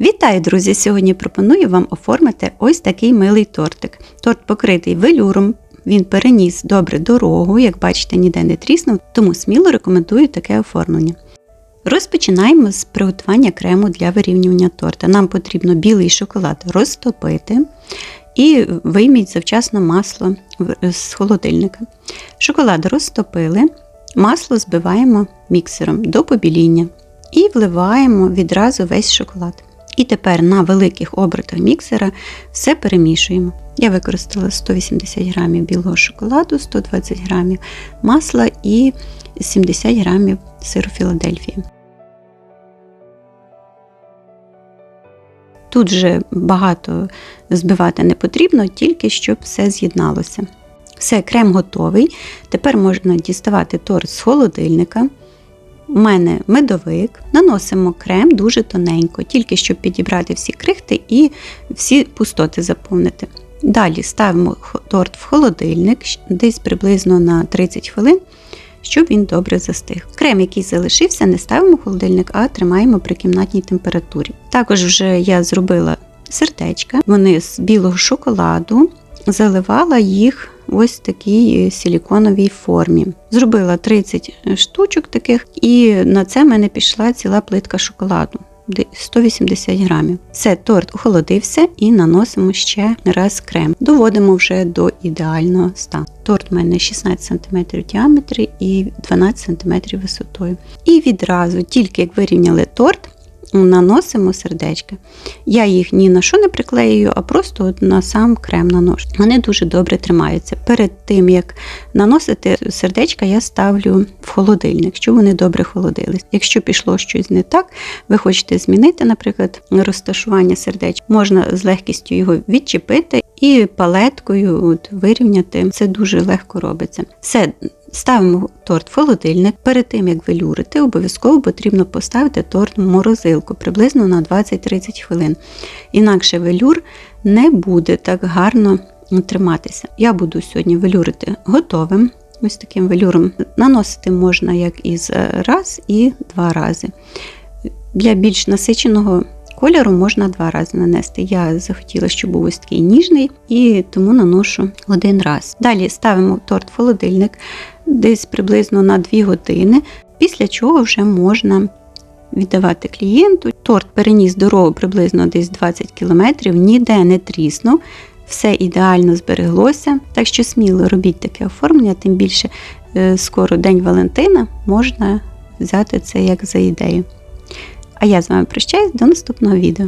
Вітаю, друзі! Сьогодні пропоную вам оформити ось такий милий тортик. Торт покритий велюром, він переніс добре дорогу, як бачите, ніде не тріснув, тому сміло рекомендую таке оформлення. Розпочинаємо з приготування крему для вирівнювання торта. Нам потрібно білий шоколад розтопити і вийміть завчасно масло з холодильника. Шоколад розтопили, масло збиваємо міксером до побіління і вливаємо відразу весь шоколад. І тепер на великих обертах міксера все перемішуємо. Я використала 180 грамів білого шоколаду, 120 грамів масла і 70 грамів сиру Філадельфії. Тут вже багато збивати не потрібно, тільки щоб все з'єдналося. Все, крем готовий. Тепер можна діставати торт з холодильника. У мене медовик. Наносимо крем дуже тоненько, тільки щоб підібрати всі крихти і всі пустоти заповнити. Далі ставимо торт в холодильник десь приблизно на 30 хвилин, щоб він добре застиг. Крем, який залишився, не ставимо в холодильник, а тримаємо при кімнатній температурі. Також вже я зробила сердечка. Вони з білого шоколаду, заливала їх ось такій е, силіконовій формі. Зробила 30 штучок таких, і на це мене пішла ціла плитка шоколаду. де 180 грамів. Все, торт охолодився і наносимо ще раз крем. Доводимо вже до ідеального стану. Торт у мене 16 см в і 12 см висотою. І відразу, тільки як вирівняли торт, наносимо сердечки. Я їх ні на що не приклеюю, а просто от на сам крем наношу. Вони дуже добре тримаються. Перед тим як наносити сердечка, я ставлю в холодильник, щоб вони добре холодились. Якщо пішло щось не так, ви хочете змінити, наприклад, розташування сердечка, можна з легкістю його відчепити і палеткою от, вирівняти. Це дуже легко робиться. Все. Ставимо торт в холодильник. Перед тим як велюрити, обов'язково потрібно поставити торт в морозилку приблизно на 20-30 хвилин. Інакше велюр не буде так гарно триматися. Я буду сьогодні велюрити готовим. Ось таким велюром наносити можна як із раз і два рази. Для більш насиченого кольору можна два рази нанести. Я захотіла, щоб був ось такий ніжний, і тому наношу один раз. Далі ставимо торт в холодильник десь приблизно на 2 години, після чого вже можна віддавати клієнту. Торт переніс дорогу приблизно десь 20 км, ніде не тріснув. Все ідеально збереглося, так що сміло робіть таке оформлення, тим більше е, скоро День Валентина можна взяти це як за ідею. А я з вами прощаюсь до наступного відео.